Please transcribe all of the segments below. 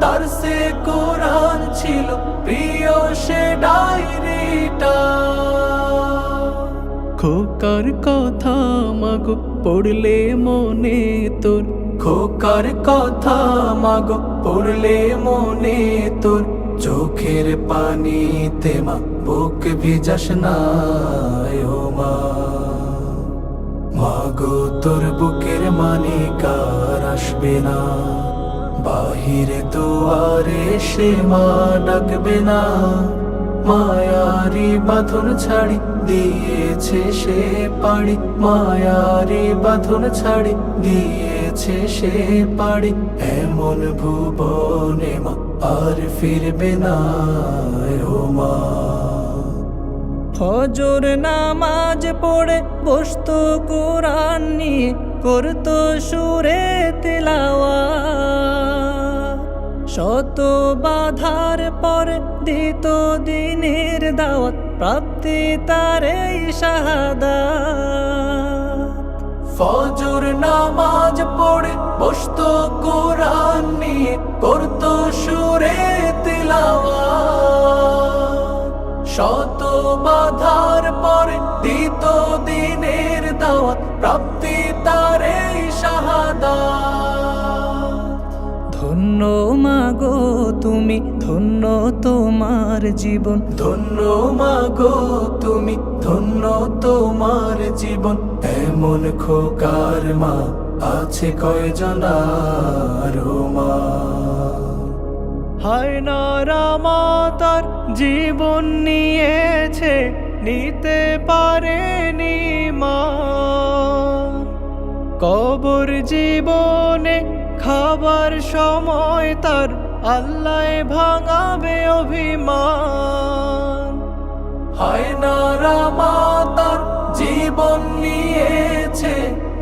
খাতাটাতে দার্সে কোরআন ছিল প্রিয় সে ডায়েরিটা। খোকার কথা মাগো পড়লে মনে তোর। খোকার কথা মাগো পড়লে মনে তোর। চোখের পানিতে মা বুক ভিজাস না ও মা। মাগো তোর বুকের মানিকার আসবে না। বাহিরে দুয়ারে সে মা ডাকবে না। মায়ারি বাঁধন ছাড়ি দিয়েছে সে পাড়ি। মায়ারি বাঁধন ছাড়ি দিয়েছে সে পাড়ি। এমন ভুবনে মা আর ফিরবে না ও মা। ফজর নামাজ পড়ে বসতো কোরআন নিয়ে, করতো সুরে তেলাওয়া শত বাধার পর দিত দিনের দাওয়াত প্রাপ্তি তার এই শাহাদা ফজর নামাজ পড়ে বসতো কোরআন নিয়ে করতো সুরে তিলাওয়া শত বাধার পরে দিত দিনের দাওয়াত প্রাপ্তি তার এই শাহাদা ধন্য তুমি ধন্য তোমার জীবন। ধন্য মাগো তুমি, ধন্য তোমার জীবন। এমন খোকার মা আছে কয়জনার মা? হায় নারামা, তার জীবন নিয়েছে, নিতে পারেনি মা। কবর জীবনে খাবার সময় তার আল্লাহ ভাঙাবে অভিমান। হায় নারা মাতার জীবন নিয়েছে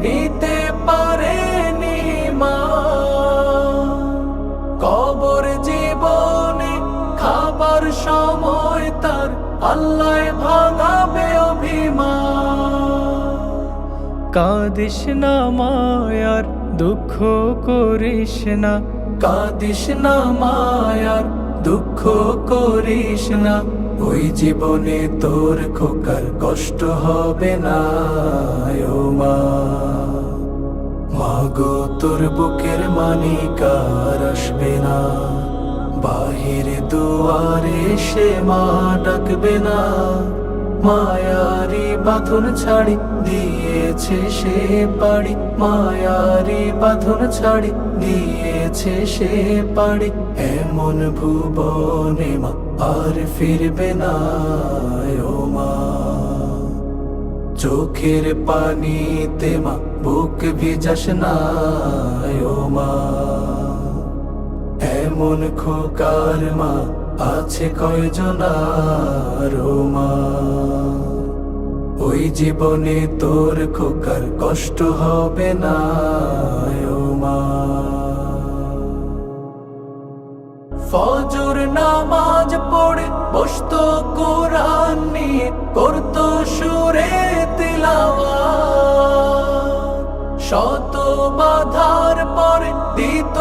নিতে পারেনি মা কবর জীবনে খাবার সময় তার আল্লাহ ভাঙাবে অভিমান। কাঁদিস না মায়ার দুঃখ করিস না কাঁদিস না মায়ার, দুঃখ করিস না। ওই জীবনে তোর খোকার কষ্ট হবে না, ও মা। মাগো, তোর বুকের মানিকার আসবে না। বাহিরে দুয়ারে সে মা ডাকবে না। মায়ারি বাঁধন ছাড়ি, দিয়েছে সে পাড়ি মায়ারি বাঁধন ছাড়ি, দিয়েছে সে পাড়ি এমন ভুবনে মা, আর ফিরবে না ও মা। চোখের পানিতে মা, বুক ভিজাস না ও মা। এমন খোকার মা আছে কয়জনার মা? ওই জীবনে তোর খোকার কষ্ট হবে না মা? ফজর নামাজ পড়ে বসতো কোরআন, করতো সুরে তিলাওয়া শত বাধার পরে দিত